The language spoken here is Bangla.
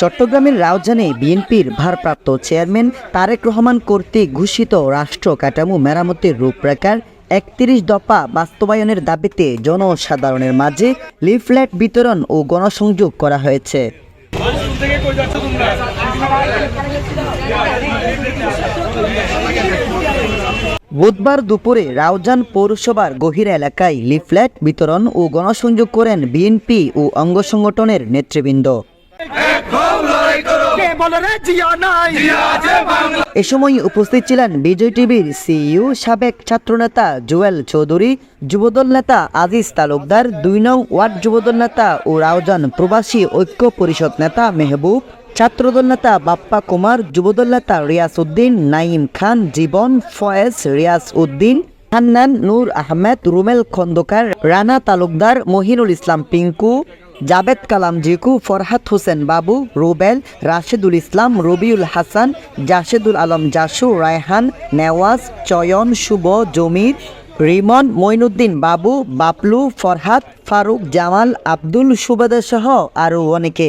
চট্টগ্রামের রাউজানে বিএনপির ভারপ্রাপ্ত চেয়ারম্যান তারেক রহমান কর্তৃক ঘোষিত রাষ্ট্র কাঠামো মেরামতের রূপরেখার একত্রিশ দফা বাস্তবায়নের দাবিতে জনসাধারণের মাঝে লিফলেট বিতরণ ও গণসংযোগ করা হয়েছে। বুধবার দুপুরে রাউজান পৌরসভার গহিরা এলাকায় লিফলেট বিতরণ ও গণসংযোগ করেন বিএনপি ও অঙ্গ সংগঠনের নেতৃবৃন্দ। এ সময় উপস্থিত ছিলেন বিজয় টিভির সিইও সাবেক ছাত্রনেতা জুয়েল চৌধুরী, যুবদল নেতা আজিজ তালুকদার, দুই নং ওয়ার্ড যুবদল নেতা ও রাউজান প্রবাসী ঐক্য পরিষদ নেতা মেহবুব ছাত্রদল নেতা বাপ্পা কুমার যুবদল নেতা রিয়াস উদ্দিন নাইম খান, জীবন ফয়েজ রিয়াস উদ্দিন, হান্নান নূর আহমেদ, রুমেল খন্দকার, রানা তালুকদার, মহিনুল ইসলাম পিঙ্কু, জাবেদ কালাম জিকু, ফরহাদ হোসেন বাবু, রুবেল, রাশেদুল ইসলাম, রবিউল হাসান, জাশেদুল আলম জাসু, রায়হান, নেওয়াজ, চয়ন, শুভ, জমির, রিমন মইনুদ্দিন বাবু, বাপলু, ফরহাদ, ফারুক জামাল, আব্দুল সুবেদার সহ আরও অনেকে।